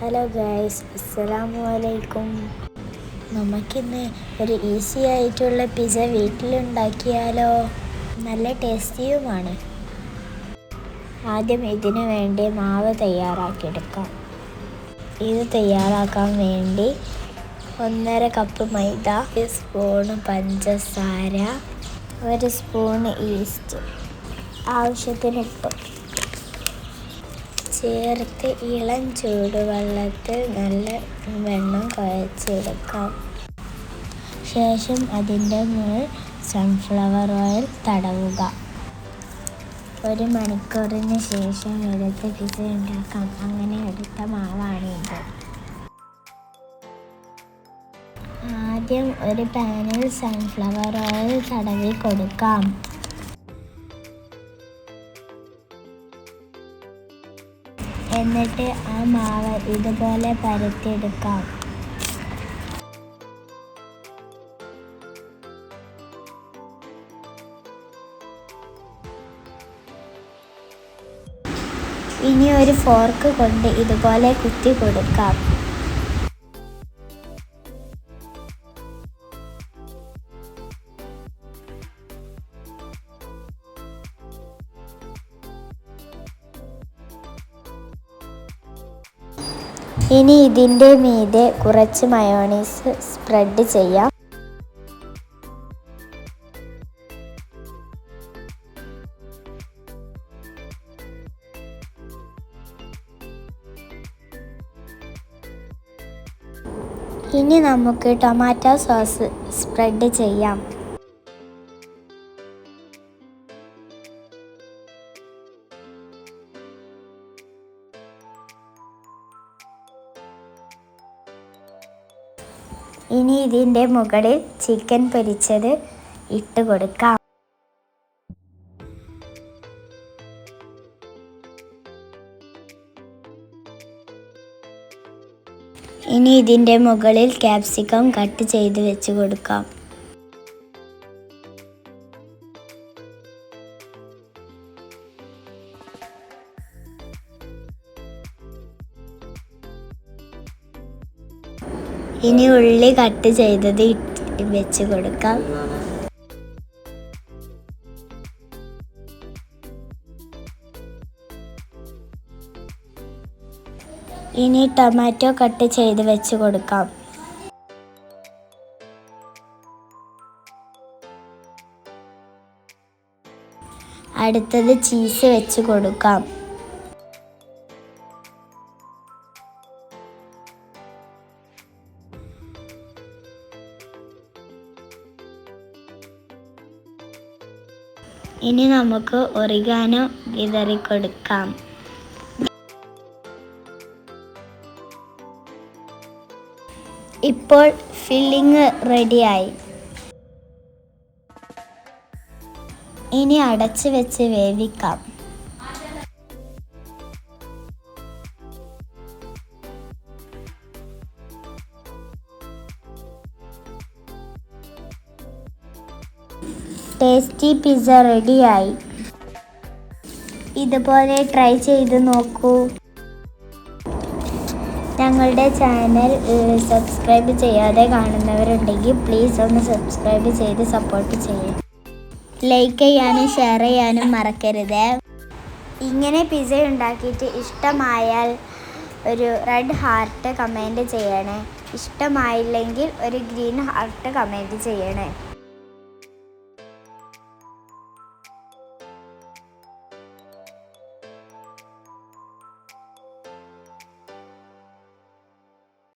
Hello guys അസ്സലാമു അലൈക്കും നമുക്കിന്ന് ഒരു ഈസി ആയിട്ടുള്ള പിസ്സ വീട്ടിലുണ്ടാക്കിയാലോ? നല്ല ടേസ്റ്റിയുമാണ്. ആദ്യം ഇതിനു വേണ്ടി മാവ് തയ്യാറാക്കിയെടുക്കാം. ഇത് തയ്യാറാക്കാൻ വേണ്ടി ഒന്നര കപ്പ് മൈദ ഒരു സ്പൂണ് പഞ്ചസാര ഒരു സ്പൂൺ ഈസ്റ്റ് ആവശ്യത്തിന് ഉപ്പ്. ചേർത്ത് ഇളം ചൂടുവെള്ളത്തിൽ നല്ല വെണ്ണം കുഴച്ചെടുക്കാം. ശേഷം അതിന്റെ മേൽ സൺഫ്ലവർ ഓയിൽ തടവുക. ഒരു മണിക്കൂറിന് ശേഷം എടുത്ത് പിസ ഉണ്ടാക്കാം. അങ്ങനെ എടുത്ത മാവാണ് ഇത്. ആദ്യം ഒരു പാനിൽ സൺഫ്ലവർ ഓയിൽ തടവി കൊടുക്കാം. എന്നിട്ട് ആ മാവ് ഇതുപോലെ പരത്തിയെടുക്കാം. ഇനി ഒരു ഫോർക്ക് കൊണ്ട് ഇതുപോലെ കുത്തി കൊടുക്കാം. ഇനി ഇതിന്റെ മീതെ കുറച്ച് മയോണീസ് സ്പ്രെഡ് ചെയ്യാം. ഇനി നമുക്ക് ടൊമാറ്റോ സോസ് സ്പ്രെഡ് ചെയ്യാം. ഇനി ഇതിന്റെ മുകളിൽ ചിക്കൻ പൊരിച്ചത് ഇട്ട് കൊടുക്കാം. ഇനി ഇതിന്റെ മുകളിൽ ക്യാപ്സിക്കം കട്ട് ചെയ്ത് വെച്ച് കൊടുക്കാം. ഇനി ഉള്ളി കട്ട് ചെയ്തത് വെച്ച് കൊടുക്കാം. ഇനി ടൊമാറ്റോ കട്ട് ചെയ്ത് വെച്ച് കൊടുക്കാം. അടുത്തത് ചീസ് വെച്ച് കൊടുക്കാം. ഇനി നമുക്ക് ഒറിഗാനോ വിതറിക്കൊടുക്കാം ഇപ്പോൾ ഫില്ലിങ് റെഡിയായി. ഇനി അടച്ചു വെച്ച് വേവിക്കാം. ടേസ്റ്റി പിസ്സ റെഡിയായി ഇതുപോലെ ട്രൈ ചെയ്ത് നോക്കൂ. ഞങ്ങളുടെ ചാനൽ സബ്സ്ക്രൈബ് ചെയ്യാതെ കാണുന്നവരുണ്ടെങ്കിൽ പ്ലീസ് ഒന്ന് സബ്സ്ക്രൈബ് ചെയ്ത് സപ്പോർട്ട് ചെയ്യും. ലൈക്ക് ചെയ്യാനും ഷെയർ ചെയ്യാനും മറക്കരുത്. ഇങ്ങനെ പിസ്സ ഉണ്ടാക്കിയിട്ട് ഇഷ്ടമായാൽ ഒരു റെഡ് ഹാർട്ട് കമന്റ് ചെയ്യണേ. ഇഷ്ടമായില്ലെങ്കിൽ ഒരു ഗ്രീൻ ഹാർട്ട് കമന്റ് ചെയ്യണേ.